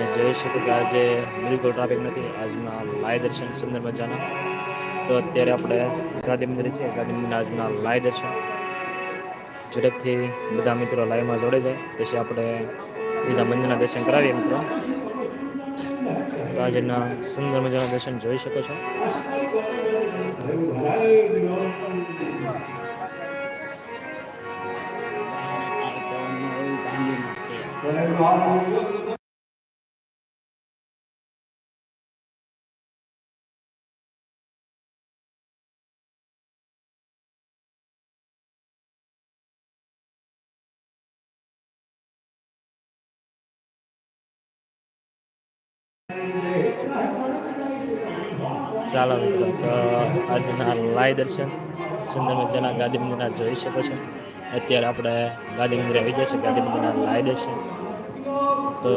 તમે જોઈ શકો કે આજે બિલકુલ ટ્રાફિક નથી, આજના લાય દર્શન સુંદર મજાના તો અત્યારે આપણે ગાંધી મંદિર છે ગાંધી મંદિર આજના લાય દર્શન. ઝડપથી બધા મિત્રો લાઈવમાં જોડે જાય. પછી આપણે બીજા મંદિરના દર્શન કરાવીએ મિત્રો. તો આજના સુંદર મજાના દર્શન જોઈ શકો છો? ચાલો મિત્રો આજના લાઈ દર્શન સુંદર મજાના ગાંધી મંદિરના જોઈ શકો છો. અત્યારે આપણે ગાંધી મંદિરે આવી ગયા છે ગાંધી મંદિરના લાઈ દર્શન. તો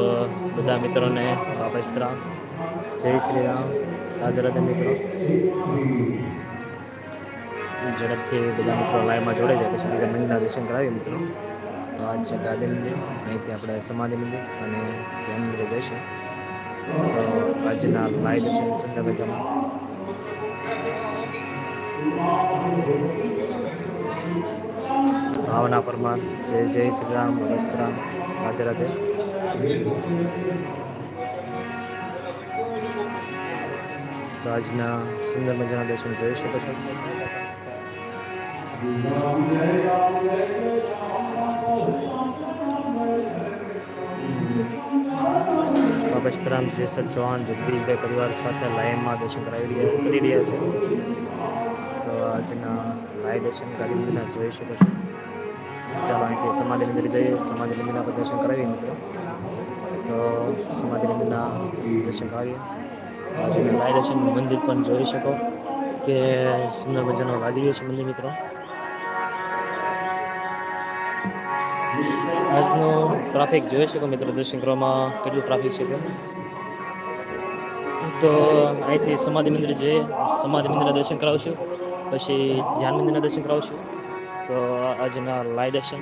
બધા મિત્રોને વાપસ રામ જય શ્રી રામ. રાધે રાધે મિત્રો. ઝડપથી બધા મિત્રો લાઈવમાં જોડે જાય, પછી બીજા મંદિરના દર્શન કરાવીએ મિત્રો. તો આજ છે ગાંધી મંદિર. અહીંથી આપણે સમાધિ મંદિર અને ધ્યાન મંદિરે જઈશું. આજના લાઈવ છે, સુંદર મજામાં. ભાવના પરમાર, જય જય શ્રી રામ વસ્ત્રામ રાધે રાધે. તો આજના સુંદર મજાના દર્શન જોઈ શકો છો. બાબસ્તરામ જેસર ચૌહાણ જગદીશભાઈ પરિવાર સાથે લાઈવમાં દર્શન કરાવી રહ્યા કરી રહ્યા છે. તો આજના લાઈવ દર્શન કરી મંદિરના જોઈ શકો છો. ચાલો અહીંથી સમાધિ મંદિર જઈએ. સમાધિ મંદિરના પર દર્શન કરાવીએ મિત્રો. તો સમાધિ મંદિરના દર્શન કરાવીએ. આજના લાઈવ દર્શન મંદિર પણ જોઈ શકો કે સુંદર મજાનો રહ્યો છે મંદિર મિત્રો. આજનો ટ્રાફિક જોઈ શકો મિત્રો, દર્શન કરવામાં કેટલું ટ્રાફિક છે તો? અહીંથી સમાધિ મંદિર જઈએ સમાધિ મંદિરના દર્શન કરાવશું. પછી ધ્યાન મંદિરના દર્શન કરાવશું. તો આજના લાય દર્શન.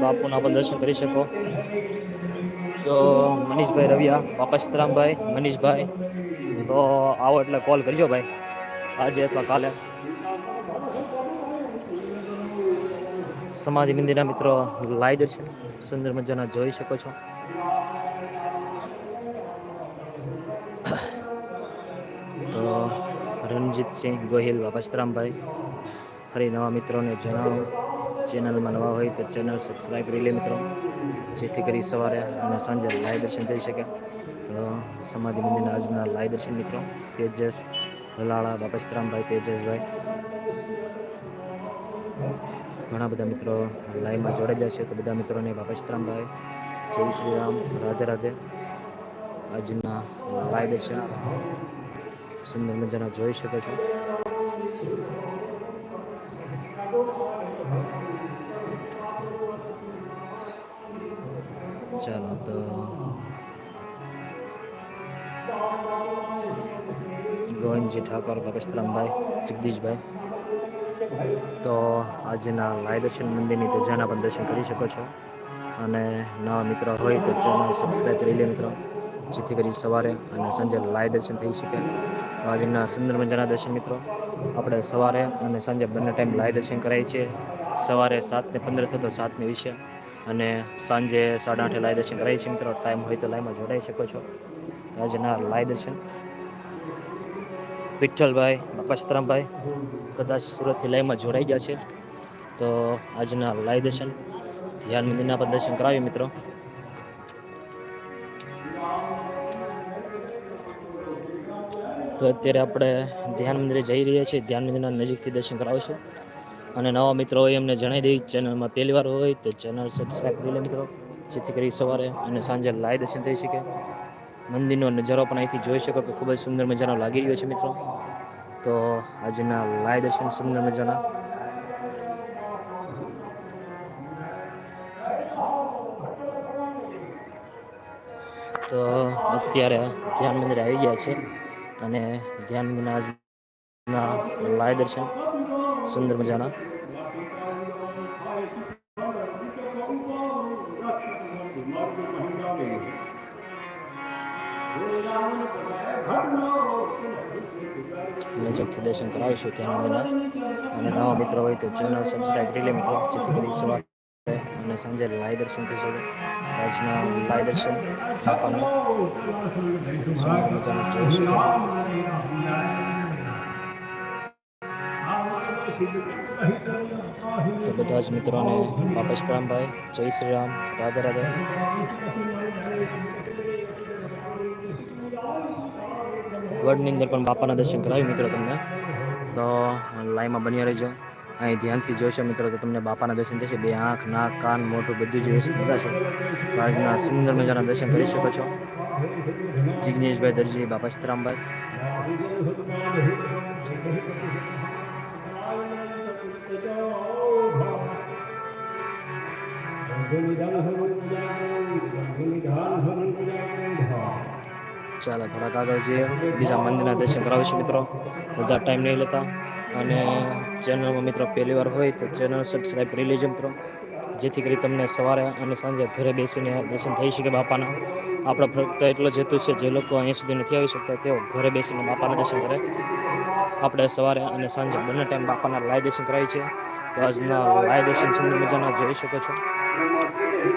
બાપુના પણ દર્શન કરી શકો. તો મનીષભાઈ રવિયા, બાપા સીતરામભાઈ, મનીષભાઈ. તો આવો એટલે કોલ કરજો ભાઈ. આજે અથવા કાલે. સમાધિ મંદિરના મિત્રો લાઈ દર્શન સુંદર મજાના જોઈ શકો છો. તો રણજીતસિંહ ગોહિલ બાપસ્તરામભાઈ ફરી નવા મિત્રોને જણાવો. ચેનલમાં નવા હોય તો ચેનલ સબસ્ક્રાઈબ કરી લે મિત્રો. જેથી કરી સવારે અને સાંજે લાઈવ દર્શન થઈ શકે. તો સમાધિ મંદિરના આજના લાઈવ દર્શન મિત્રો, તેજસ ભલાળા બાપસ્તરામભાઈ તેજસભાઈ. ઘણા બધા મિત્રો લાઈવમાં જોડાઈ છે. તો બધા મિત્રોને બાપસ્તરામભાઈ જય શ્રી રામ, રાધે રાધે. આજના લાઈવ દર્શન સુંદર મજાના જોઈ શકો છો. ચાલો, તો ગોવિંદજી ઠાકોર બાપસ્તરામભાઈ જગદીશભાઈ. તો આજના લાય દર્શન મંદિરની ધજાના પણ દર્શન કરી શકો છો. અને નવા મિત્રો હોય તો ચેનલ સબસ્ક્રાઈબ કરી લે મિત્રો, જેથી કરી સવારે અને સાંજે લાય દર્શન થઈ શકે. તો આજના સુંદર મજાના દર્શન મિત્રો, આપણે સવારે અને સાંજે બંને ટાઈમ લાય દર્શન કરાવીએ છીએ સવારે સાતને પંદર થતો સાતને વિશે અને સાંજે સાડા આઠે લાય દર્શન કરાવીએ છીએ મિત્રો. ટાઈમ હોય તો લાઈમાં જોડાઈ શકો છો. આજના લાય દર્શન. વિઠ્ઠલભાઈ, બાપાસ્તરામભાઈ, કદાચ સુરતથી લાઈવમાં જોડાઈ ગયા છે. તો આજના લાઈવ દર્શન, ધ્યાન મંદિરના પણ દર્શન કરાવીએ મિત્રો. તો અત્યારે આપણે ધ્યાન મંદિરે જઈ રહ્યા છીએ. ધ્યાન મંદિરના નજીકથી દર્શન કરાવીશું. અને નવા મિત્રો હોય એમને જણાવી દઈ ચેનલમાં પહેલી વાર હોય તો ચેનલ સબસ્ક્રાઈબ કરી લે મિત્રો. જેથી કરી સવારે અને સાંજે લાઈવ દર્શન થઈ શકે. મંદિરનો નજારો પણ અહીંથી જોઈ શકો કે ખૂબ જ સુંદર મજાનો લાગી રહ્યો છે મિત્રો. તો આજના લાય દર્શન સુંદર મજાના. તો અત્યારે ધ્યાન મંદિર આવી ગયા છે અને ધ્યાન મંદિરના લાય દર્શન સુંદર મજાના. નજીકથી દર્શન કરાવીશું ત્યાં મંદિરના અને નવા મિત્રો હોય તો ચેનલ સબસ્ક્રાઈબ કરી લે મિત્રો, જેથી કરી સવારે અને સાંજે લાઈ દર્શન થઈ શકે. આજના લાઈ દર્શન બાપાના તો બધા જ મિત્રોને બાપા શ્રામભાઈ જય શ્રી રામ રાધે રાધે. વર્ડની અંદર પણ બાપાના દર્શન કરાવી મિત્રો તમને. તો લાઈમાં બન્યા રહેજો. અહીં ધ્યાનથી જોશો મિત્રો તો તમને બાપાના દર્શન થશે. બે આંખ, નાક, કાન, મોઢું બધું જ વ્યવસ્થિત થશે. તો આજના સુંદર મજાના દર્શન કરી શકો છો. જિજ્ઞેશભાઈ દરજી બાપા સીતારામભાઈ ચાલો, થોડાક આગળ જઈએ. બીજા મંદિરના દર્શન કરાવીશું મિત્રો. બધા ટાઈમ નહીં લેતા. અને ચેનલમાં મિત્રો પહેલી વાર હોય તો ચેનલ સબસ્ક્રાઈબ કરી લેજો મિત્રો. જેથી કરી તમને સવારે અને સાંજે ઘરે બેસીને દર્શન થઈ શકે બાપાના. આપણો ફક્ત એટલો જ હેતુ છે, જે લોકો અહીંયા સુધી નથી આવી શકતા, તેઓ ઘરે બેસીને બાપાના દર્શન કરે. આપણે સવારે અને સાંજે બંને ટાઈમ બાપાના લાય દર્શન કરાવીએ છીએ. તો આજના લાય દર્શન સુંદર મજાના જોઈ શકો છો.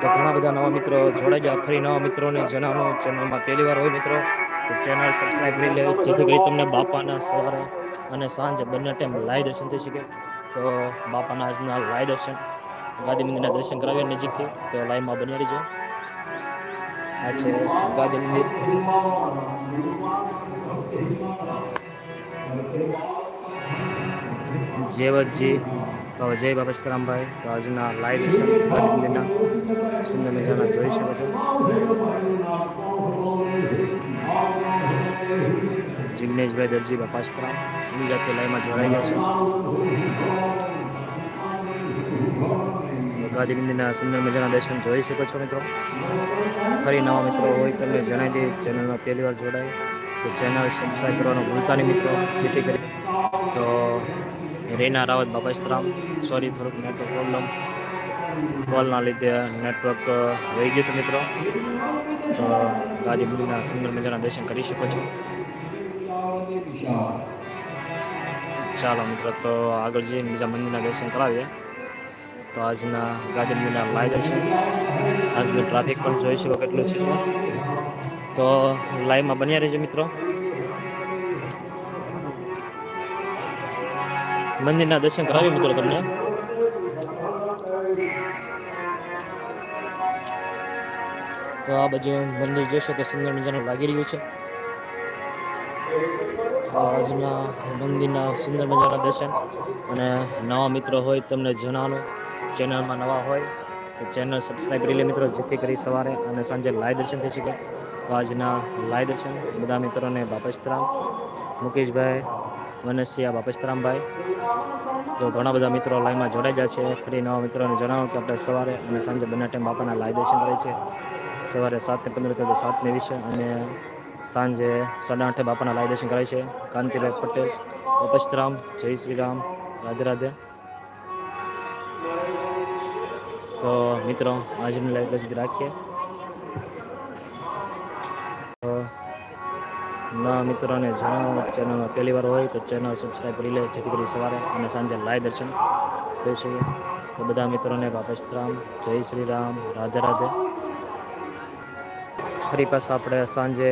તો ઘણા બધા નવા મિત્રો જોડાઈ ગયા. ફરી નવા મિત્રોને જણાવો. ચેનલમાં પહેલી વાર હોય મિત્રો, તો ચેનલ સબસ્ક્રાઈબ કરી લેવી જેથી કરી તમને બાપાના સવારે અને સાંજે બંને ટાઈમ લાઈવ દર્શન થઈ શકે. તો બાપાના આજના લાઈવ દર્શન ગાંધી મંદિરના દર્શન કરાવ્યા નજીકથી. તો લાઈવમાં બની રહીજો. આ છે ગાંધી મંદિર. જેવતજી. તો જય બાબા સીતારામભાઈ. તો આજના લાઈવ દર્શન સુંદર મજાના જોઈ શકો છો. જિગ્નેશભાઈ દરજી બાપા સીતારામ બીજાથી લાઈવમાં જોડાઈ ગયા છે. ગાંધી સુંદર મજાના દર્શન જોઈ શકો છો મિત્રો. ફરી નવા મિત્રો હોય તમને જણાવી દઈએ ચેનલમાં પહેલી વાર જોડાય તો ચેનલ સબસ્ક્રાઈબ કરવાનું ભૂલતા નહીં મિત્રો. જેથી કરી તો રેના રાવત બાપા સીતારામ સોરી થોડુંક નેટવર્ક પ્રોબ્લેમ કોલના લીધે નેટવર્ક વહી ગયું હતું મિત્રો. તો ગાંધી મંદિરના સુંદર મજાના દર્શન કરી શકો છો. ચાલો મિત્રો, તો આગળ જઈને બીજા મંદિરના દર્શન કરાવીએ. તો આજના ગાંધી મંદિરના લાઈવ દર્શન. આજનું ટ્રાફિક પણ જોઈ શકો કેટલું છે. તો લાઈવમાં બન્યા રહેજો મિત્રો. મંદિરના દર્શન કરાવી મિત્રો તમને. તો આ બાજુ મંદિર જોશો તો સુંદર મજાનું લાગી રહ્યું છે. આજના મંદિરના સુંદર મજાના દર્શન. અને નવા મિત્રો હોય તમને જણાવો ચેનલમાં નવા હોય તો ચેનલ સબસ્ક્રાઈબ કરી લે મિત્રો, જેથી કરી સવારે અને સાંજે લાઈવ દર્શન થઈ શકે. તો આજના લાઈવ દર્શન. બધા મિત્રોને બાપસ્તરામ મુકેશભાઈ વનસિયા બાપસ્તરામભાઈ તો ઘણા બધા મિત્રો લાઈનમાં જોડાઈ ગયા છે. ફરી નવા મિત્રોને જણાવો કે આપણે સવારે અને સાંજે બંને ટાઈમ બાપાના લાઈવ દર્શન કરીએ છીએ. સવારે સાતને પંદર થાય તો સાતને વીસે અને સાંજે સાડા આઠે બાપાના લાઈ દર્શન કરાય છે. કાંતિભાઈ પટેલ અપસ્તરામ જય શ્રી રામ, રાધે રાધે. તો મિત્રો, આજની લાઈવ સુધી રાખીએ. નવા મિત્રોને જણાવો, ચેનલમાં પહેલી વાર હોય તો ચેનલ સબસ્ક્રાઈબ કરી લે, જેથી કરી સવારે અને સાંજે લાઈવ દર્શન થઈ શકે. તો બધા મિત્રોને બાપસ્તરામ જય શ્રી રામ, રાધે રાધે. ફરી પાછા આપણે સાંજે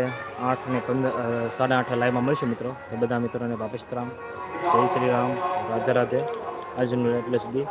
આઠ ને પંદર સાડા આઠે લાઈવમાં મળીશું મિત્રો. તો બધા મિત્રોને બાપસ્તરામ જય શ્રી રામ, રાધે રાધે. આજનું એટલે સુધી